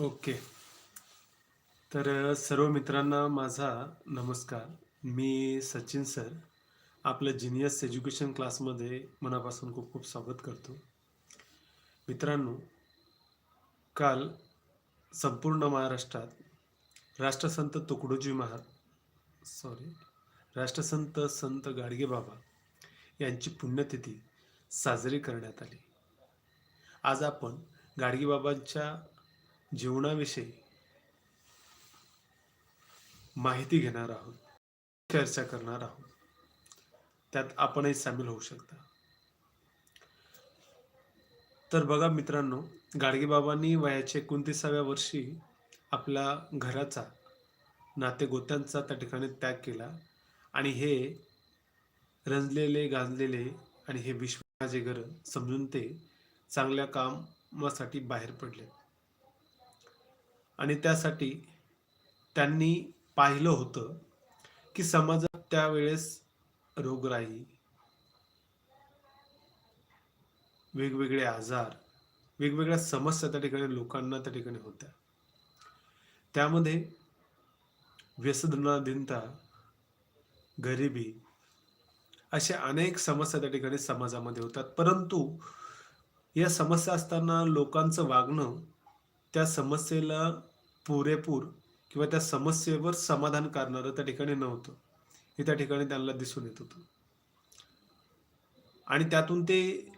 Okay. तर सर्व मित्रांना माझा नमस्कार. मी सचिन सर. आपलं जिनियस एज्युकेशन क्लासमध्ये मनापासून खूप खूप स्वागत करतो. मित्रांनो, काल संपूर्ण महाराष्ट्रात राष्ट्रसंत तुकडोजी महाराज सॉरी राष्ट्रसंत संत गाडगेबाबा यांची पुण्यतिथी साजरी करण्यात आली. आज आपण गाडगेबाबांच्या जीवनाविषयी माहिती घेणार आहोत, चर्चा करणार आहोत. त्यात आपणही सामील होऊ शकता. तर बघा मित्रांनो, गाडगेबाबांनी वयाच्या 29व्या वर्षी आपला घराचा, नातेगोत्यांचा त्या ठिकाणी त्याग केला आणि हे रंजलेले, गांजलेले आणि हे विश्वाचे घर समजून ते चांगल्या कामासाठी बाहेर पडले. आणि त्यासाठी त्यांनी पाहिलं होतं, की समाजात त्यावेळेस रोगराई वेगवेगळे आजार, वेगवेगळ्या समस्या त्या ठिकाणी लोकांना त्या ठिकाणी होत्या. त्यामध्ये व्यसनाधीनता, गरिबी अशा अनेक समस्या त्या ठिकाणी समाजामध्ये होतात. परंतु या समस्या असताना लोकांचं वागणं त्या समस्येला पुरेपूर किंवा त्या समस्येवर समाधान करणारं त्या ठिकाणी नव्हतं. हे त्या ठिकाणी त्यांना दिसून येत होतं. आणि त्यातून ते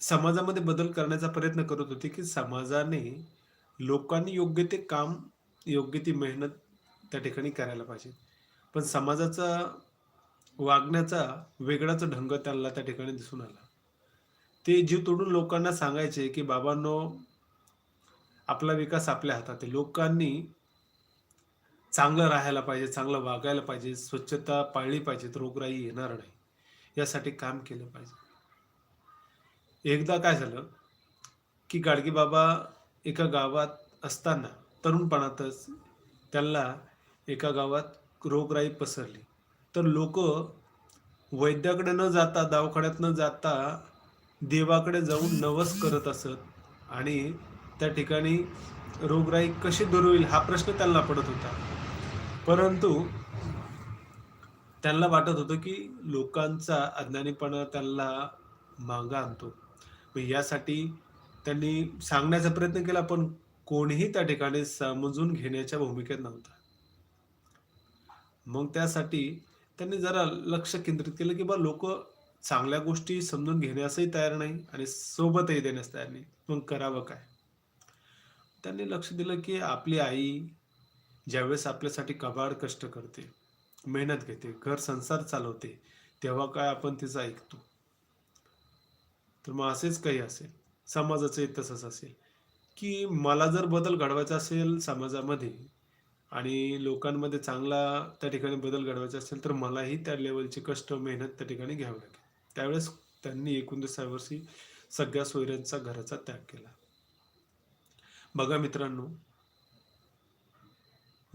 समाजामध्ये बदल करण्याचा प्रयत्न करत होते, की समाजाने लोकांनी योग्य ते काम, योग्य ती मेहनत त्या ठिकाणी करायला पाहिजे. पण समाजाचा वागण्याचा वेगळाच ढंग त्यांना त्या ठिकाणी दिसून आला. ते जीव तोडून लोकांना सांगायचे, की "बाबांनो, आपला विकास आपल्या हातात आहे. लोकांनी चांगलं राहायला पाहिजे, चांगलं वागायला पाहिजे, स्वच्छता पाळली पाहिजे, रोगराई येणार नाही. यासाठी काम केलं पाहिजे." एकदा काय झालं, की गाडगेबाबा एका गावात असताना तरुणपणातच त्यांना एका गावात रोगराई पसरली. तर लोक वैद्याकडे न जाता, दवाखान्यात न जाता देवाकडे जाऊन नवस करत असत आणि त्या ठिकाणी रोगराई कशी दूर होईल हा प्रश्न त्यांना पडत होता. परंतु त्यांना वाटत होतं, की लोकांचा अज्ञानीपणा त्यांना मागा आणतो. यासाठी त्यांनी सांगण्याचा प्रयत्न केला, पण कोणीही त्या ठिकाणी समजून घेण्याच्या भूमिकेत नव्हता. मग त्यासाठी त्यांनी जरा लक्ष केंद्रित केलं, की बा लोक चांगल्या गोष्टी समजून घेण्यासही तयार नाही आणि सोबतही देण्यास तयार नाही. मग करावं काय? त्यांनी लक्ष दिलं, की आपली आई ज्यावेळेस आपल्यासाठी कबाड कष्ट करते, मेहनत घेते, घर संसार चालवते, तेव्हा काय आपण तिचं ऐकतो. तर मग असेच काही असेल, समाजाचंही तसंच असेल, की मला जर बदल घडवायचा असेल समाजामध्ये आणि लोकांमध्ये चांगला त्या ठिकाणी बदल घडवायचा असेल, तर मलाही त्या लेवलची कष्ट, मेहनत त्या ठिकाणी घ्यावी लागेल. त्यावेळेस त्यांनी 29व्या वर्षी सगळ्या सोयऱ्यांचा घराचा त्याग केला. बघा मित्रांनो,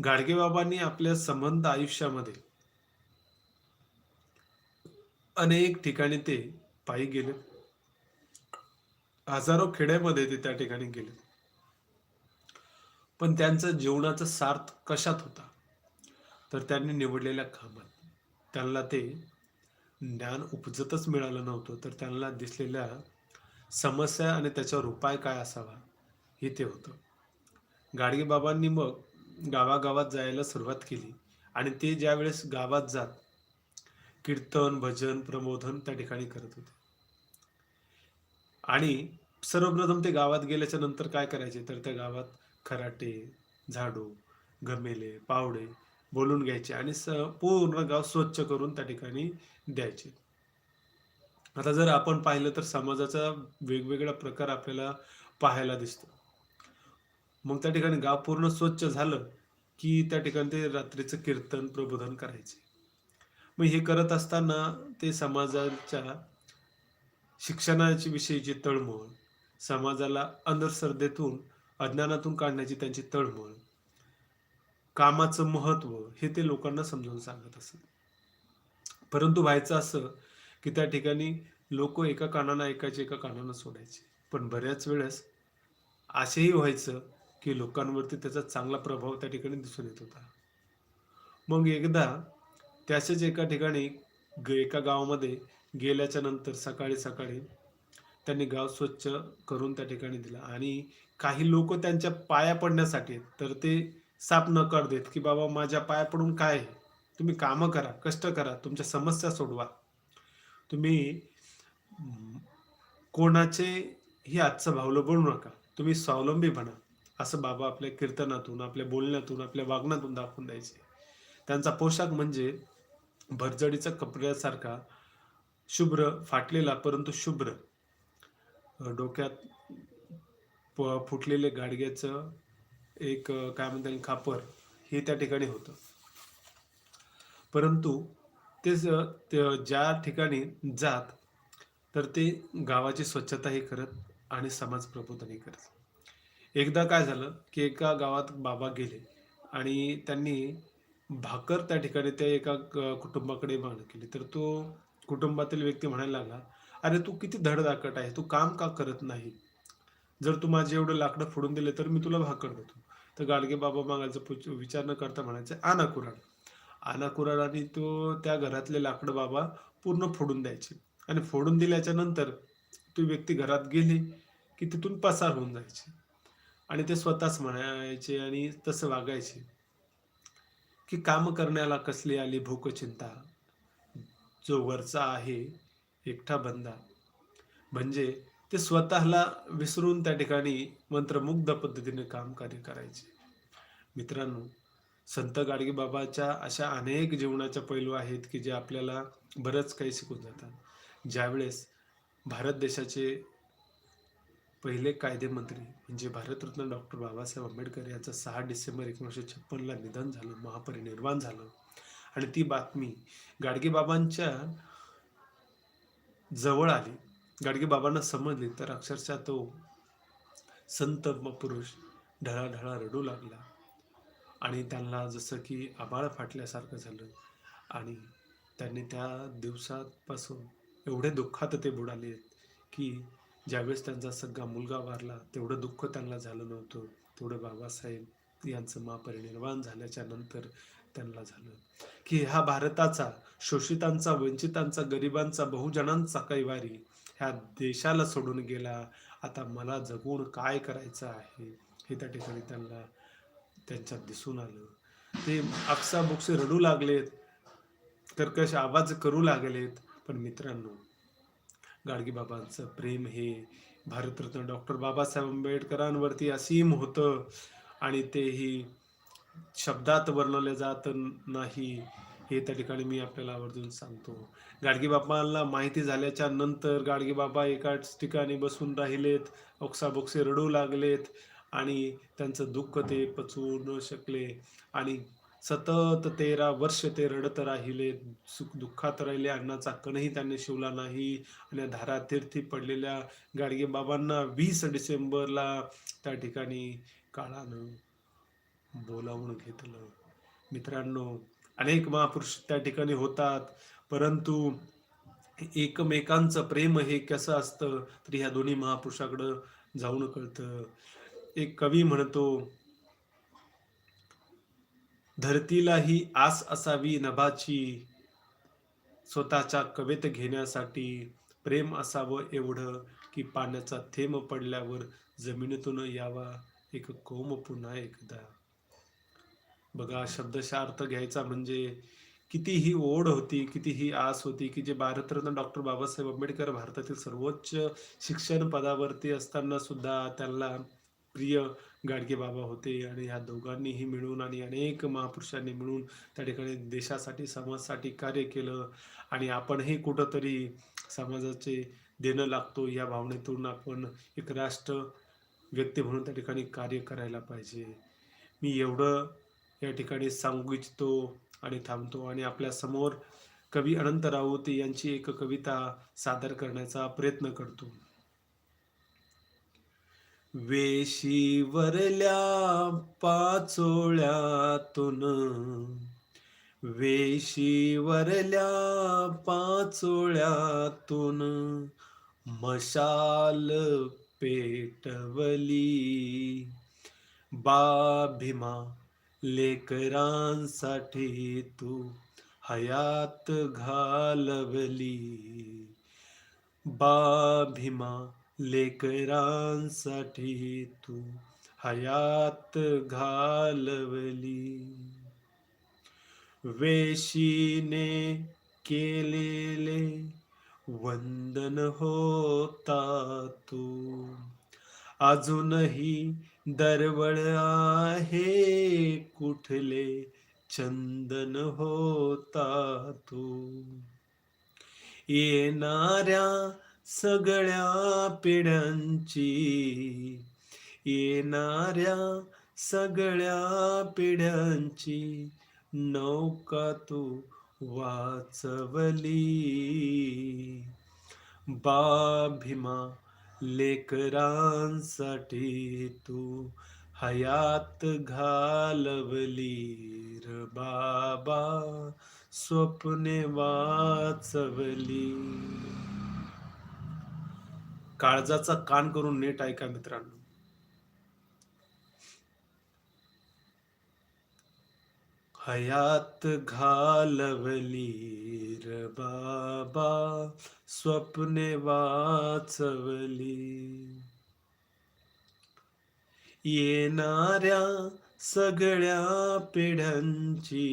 गाडगेबाबांनी आपल्या संबंध आयुष्यामध्ये अनेक ठिकाणी ते पायी गेले. हजारो खेड्यामध्ये ते त्या ठिकाणी गेले. पण त्यांचं जीवनाचा सार्थ कशात होता? तर त्यांनी निवडलेल्या कामात. त्यांना ते ज्ञान उपजतच मिळालं नव्हतं, तर त्यांना दिसलेल्या समस्या आणि त्याच्यावर उपाय काय असावा, इथे होतं. गाडगेबाबांनी मग गावागावात जायला सुरुवात केली आणि ते ज्यावेळेस गावात जात, कीर्तन, भजन, प्रबोधन त्या ठिकाणी करत होते. आणि सर्वप्रथम ते गावात गेल्याच्यानंतर काय करायचे, तर त्या गावात खराटे, झाडू, गमेले पावडे बोलून घ्यायचे आणि स पूर्ण गाव स्वच्छ करून त्या ठिकाणी द्यायचे. आता जर आपण पाहिलं तर समाजाचा वेगवेगळा प्रकार आपल्याला पाहायला दिसतो. मग त्या ठिकाणी गाव पूर्ण स्वच्छ झालं, की त्या ठिकाणी ते रात्रीचं कीर्तन, प्रबोधन करायचे. मग हे करत असताना ते समाजाच्या शिक्षणाची विषयीची तळमळ, समाजाला अंधश्रद्धेतून, अज्ञानातून काढण्याची त्यांची तळमळ, कामाचं महत्त्व हे ते लोकांना समजावून सांगत असत. परंतु व्हायचं असं, की त्या ठिकाणी लोक एका कानानं ऐकायचे, एका कानानं सोडायचे. पण बऱ्याच वेळेस असेही व्हायचं, की लोकांवरती त्याचा चांगला प्रभाव त्या ठिकाणी दिसून येत होता. मग एकदा त्याच्याच एका ठिकाणी ग एका गावामध्ये गेल्याच्यानंतर सकाळी-सकाळी त्यांनी गाव स्वच्छ करून त्या ठिकाणी दिला आणि काही लोक त्यांच्या पाया पडण्यासाठी तर ते साफ नकार देत, की "बाबा माझ्या पाया पडून काय आहे? तुम्ही कामं करा, कष्ट करा, तुमच्या समस्या सोडवा. तुम्ही कोणाचे हे आजचं भावलं बनू नका. तुम्ही स्वावलंबी बना." असं बाबा आपल्या कीर्तनातून, आपल्या बोलण्यातून, आपल्या वागण्यातून दाखवून द्यायचे. त्यांचा पोशाख म्हणजे भरजडीचा कपड्यासारखा शुभ्र, फाटलेला परंतु शुभ्र. डोक्यात प फुटलेले गाडग्याचं एक काय म्हणता येईल खापर हे त्या ठिकाणी होतं. परंतु ते ज्या ठिकाणी जात, तर ते गावाची स्वच्छताही करत आणि समाज प्रबोधनही करत. एकदा काय झालं, की एका गावात बाबा गेले आणि त्यांनी भाकर त्या ठिकाणी त्या एका क कुटुंबाकडे मागणी केली. तर तो कुटुंबातील व्यक्ती म्हणायला लागला, "अरे तू किती धडधाकट आहे, तू काम का करत नाही? जर तू माझे एवढं लाकडं फोडून दिले, तर मी तुला भाकर देतो." तर गाडगे बाबा मागायचा पुच विचार न करता म्हणायचे, आना कुराड आना कुराड आणि तो त्या घरातले लाकडं बाबा पूर्ण फोडून द्यायचे आणि फोडून दिल्याच्या नंतर ती व्यक्ती घरात गेली, की तिथून पसार होऊन जायची आणि ते स्वतःच म्हणायचे आणि तसं वागायचे, की "काम करण्याला कसली आली भूक चिंता, जो वरचा आहे एकटा बंदा." म्हणजे ते स्वतःला विसरून त्या ठिकाणी मंत्रमुग्ध पद्धतीने काम कार्य करायचे. मित्रांनो, संत गाडगेबाबाच्या अशा अनेक जीवनाच्या पैलू आहेत, की जे आपल्याला बरंच काही शिकून जातात. ज्यावेळेस भारत देशाचे पहिले कायदेमंत्री म्हणजे भारतरत्न डॉक्टर बाबासाहेब आंबेडकर यांचं सहा डिसेंबर एकोणीसशे छप्पनला निधन झालं, महापरिनिर्वाण झालं. आणि ती बातमी गाडगेबाबांच्या जवळ आली. गाडगेबाबांना समजली, तर अक्षरशः तो संत म पुरुष ढळाढळा रडू लागला. आणि त्यांना जसं की आभाळ फाटल्यासारखं झालं. आणि त्यांनी त्या दिवसापासून एवढे दुःखात ते बुडाले, की ज्यावेळेस त्यांचा सगळा मुलगा वारला, तेवढं दुःख त्यांना झालं नव्हतं. तेवढं बाबासाहेब यांचं महापरिनिर्वाण झाल्याच्यानंतर त्यांना झालं, की ह्या भारताचा, शोषितांचा, वंचितांचा, गरिबांचा, बहुजनांचा कैवारी ह्या देशाला सोडून गेला. आता मला जगून काय करायचं आहे, हे त्या ठिकाणी त्यांना त्यांच्यात दिसून आलं. ते अकसाबुकसे रडू लागलेत, कर्कश आवाज करू लागलेत. पण मित्रांनो, गाडगेबाबांचं प्रेम हे भारतरत्न डॉक्टर बाबासाहेब आंबेडकरांवरती असीम होतं आणि तेही शब्दात वर्णले जात नाही, हे त्या ठिकाणी मी आपल्याला आवर्जून सांगतो. गाडगेबाबांना माहिती झाल्याच्यानंतर गाडगेबाबा एकाच ठिकाणी बसून राहिलेत, ओक्साबोक्से रडू लागलेत आणि त्यांचं दुःख ते पचवू न शकले आणि सतत 13 वर्ष ते रडत राहिले, सुख दुःखात राहिले, अन्नाचा कणही त्यांनी शिवला नाही आणि धारा धारातीर्थी पडलेल्या गाडगेबाबांना वीस डिसेंबरला त्या ठिकाणी काळानं बोलावून घेतलं. मित्रांनो, अनेक महापुरुष त्या ठिकाणी होतात, परंतु एकमेकांचं प्रेम हे कसं असतं, तर ह्या दोन्ही महापुरुषाकडं जाऊन कळतं. एक कवी म्हणतो, "धरतीलाही आस असावी नभाची, स्वतःच्या कवेत घेण्यासाठी. प्रेम असावं एवढं, की पाण्याचा थेंब पडल्यावर जमिनीतून यावा एक कोम पुन्हा एकदा." बघा, शब्दशः अर्थ घ्यायचा म्हणजे कितीही ओढ होती, कितीही आस होती, की जे भारतरत्न डॉक्टर बाबासाहेब आंबेडकर भारतातील सर्वोच्च शिक्षण पदावरती असताना सुद्धा त्यांना प्रिय गाडगेबाबा होते आणि ह्या दोघांनीही मिळून आणि अनेक महापुरुषांनी मिळून त्या ठिकाणी देशासाठी, समाजासाठी कार्य केलं आणि आपणही कुठंतरी समाजाचे देणं लागतो या भावनेतून आपण एक राष्ट्र व्यक्ती म्हणून त्या ठिकाणी कार्य करायला पाहिजे. मी एवढं या ठिकाणी सांगू इच्छितो आणि थांबतो आणि आपल्यासमोर कवी अनंत राऊत यांची एक कविता सादर करण्याचा प्रयत्न करतो. वेशीवरल्या पाचोळ्यातून. वेशीवरल्या पाचोळ्यातून मशाल पेटवली. बा भीमा लेकरांसाठी तू हयात घालवली. बा भीमा लेकरांसाठी तू हयात घालवली. वेशीने केलेले वंदन होता तू. अजूनही दरवळ आहे कुठले चंदन होता तू. येणाऱ्या सगळ्या पिढ्यांची. येणाऱ्या सगळ्या पिढ्यांची नौका तू वाचवली. बाभिमा लेकरांसाठी तू हयात घालवली र बाबा स्वप्ने वाचवली. काळजाचा कान करून नीट ऐका मित्रांनो. हयात घालवली र बाबा स्वप्ने वाचवली. येणाऱ्या सगळ्या पिढ्यांची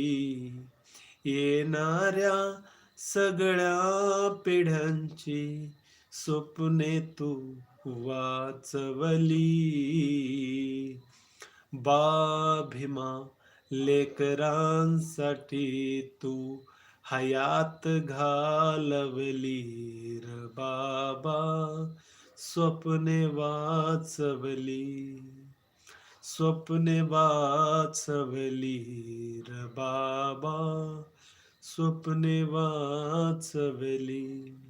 येणाऱ्या सगळ्या पिढ्यांची स्वप्ने तू वाचवली. बाभिमा लेकरांसाठी तू हयात घालवली र बाबा. स्वप्ने वाचवली. स्वप्ने वाचवली र बाबा. स्वप्ने वाचवली.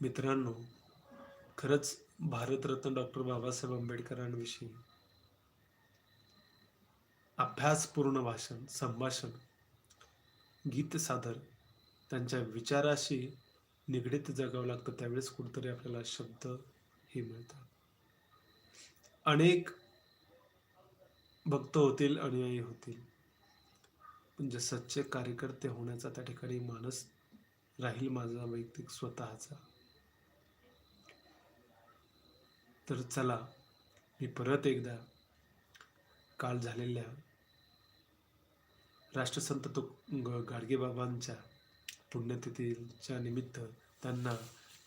मित्रांनो खरंच भारतरत्न डॉक्टर बाबासाहेब आंबेडकरांविषयी अभ्यासपूर्ण भाषण संभाषण गीत सादर त्यांच्या विचाराशी निगडीत जगावं लागतं. त्यावेळेस कुठेतरी आपल्याला शब्द हे मिळतात. अनेक भक्त होतील अनुयायी होतील. पण जे सच्चे कार्यकर्ते होण्याचा त्या ठिकाणी मानस राहील माझा वैयक्तिक स्वतःचा. तर चला मी परत एकदा काल झालेल्या राष्ट्रसंत तो ग- गाडगेबाबांच्या पुण्यतिथीच्या निमित्त त्यांना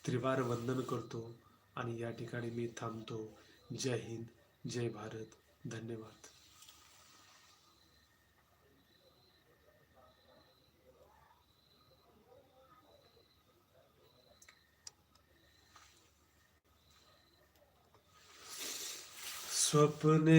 त्रिवार वंदन करतो आणि या ठिकाणी मी थांबतो. जय हिंद जय भारत. धन्यवाद. स्वप्ने